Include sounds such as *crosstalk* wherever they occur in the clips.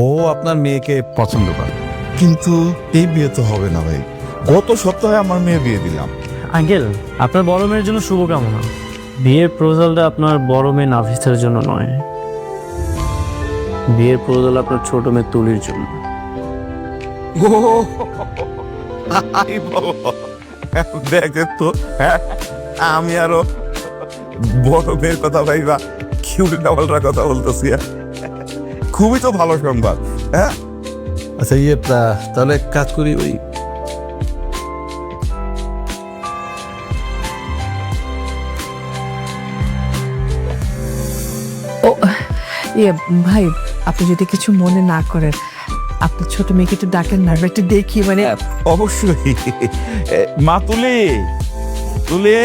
ও আপনার মেয়েকে পছন্দ করে। কিন্তু এই বিয়ে তো হবে না ভাই। গত সপ্তাহে আমার মেয়ে বিয়ে দিলাম। আঙ্কেল আপনার বড় মেয়ের জন্য শুভকামনা। বিয়ের প্রপোজালটা আপনার বড় মেয়ে নাফিসের জন্য নয়। বিয়ের প্রপোজাল আপনার ছোট মেয়ে তুলির জন্য। দেখেন তো হ্যাঁ আমি আরও বড় মেয়ের কথা ভাইবা কি উল্টা কথা বলতেছি হ্যাঁ? খুবই তো ভালো সংবাদ হ্যাঁ? আচ্ছা ইয়ে তাহলে কাজ করি ওই ও ইয়ে ভাই আপনি যদি কিছু মনে না করেন আপনার ছোট মেয়েকে একটু ডাকেন না একটু দেখি মানে অবশ্যই। মা তুলি তুলে।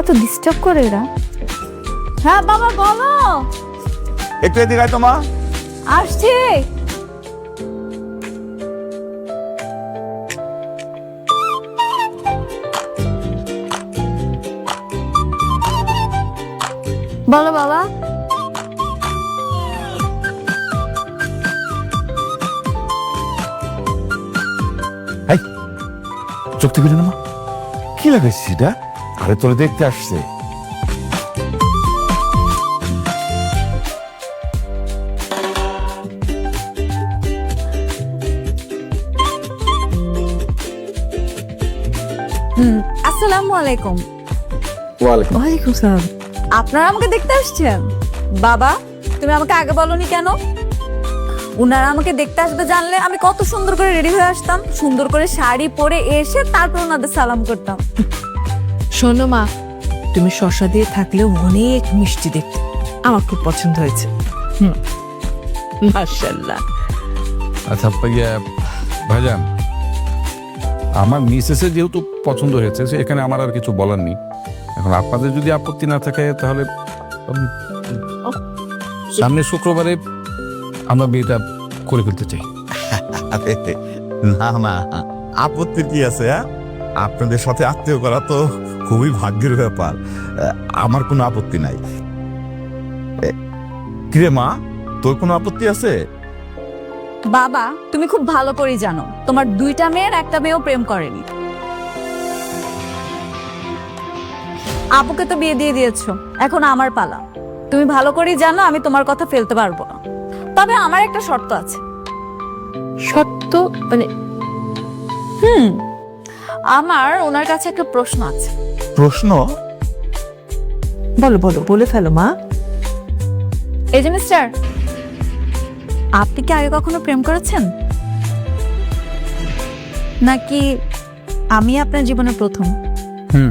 এত ডিস্টার্ব করে এরা। হ্যাঁ বাবা বলো। একটু এদিকে আয় তো মা। আসছি। বলো বাবা। চোখ থেকে না মা। কি লাগাইছিস এটা? আরে তোরে দেখতে আসছে। হুম আসসালামু আলাইকুম। ওয়ালাইকুম। সালাম। আপনারা আমাকে দেখতে আসছেন? বাবা তুমি আমাকে আগে বলনি কেন? উনারা আমাকে দেখতে আসবে জানলে আমি কত সুন্দর করে রেডি হয়ে আসতাম সুন্দর করে শাড়ি পরে এসে তারপর ওনাদের সালাম করতাম। শোনো মা তুমি শশা দিয়ে থাকলেও অনেক মিষ্টি দেখতে। আমার খুব পছন্দ হয়েছে। হুম। মাশাল্লাহ আচ্ছা ভাইজান আমার মিসেসের যেহেতু পছন্দ হয়েছে, সে এখানে আমার আর কিছু বলার নেই। এখন আপনাদের যদি আপত্তি না থাকে, তাহলে সামনে শুক্রবারে আমরা বিয়েটা করে ফেলতে চাই। না না, আপত্তি কি আছে হ্যাঁ? আপনাদের সাথে আত্মীয় করা তো খুবই ভাগ্যের ব্যাপার। আমার কোনো আপত্তি নাই। কিরে মা, তোর কোনো আপত্তি আছে? বাবা তুমি খুব ভালো করেই জানো তোমার দুইটা মেয়ের একটা মেয়েও প্রেম করেনি। আপুকে তো বিয়ে দিয়ে দিয়েছ এখন আমার পালা। তুমি ভালো করেই জানো আমি তোমার কথা ফেলতে পারব না। তবে আমার একটা শর্ত আছে। সত্য মানে হুম আমার ওনার কাছে একটা প্রশ্ন আছে। প্রশ্ন? বলো বলো বলে ফেলো মা। এই যে মিস্টার আপনি কি আগে কখনো প্রেম করেছেন? নাকি আমি আপনার জীবনে প্রথম? হুম।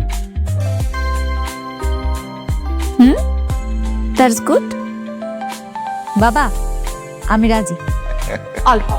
হুম? দ্যাটস গুড বাবা আমি রাজি। *laughs* অল্প।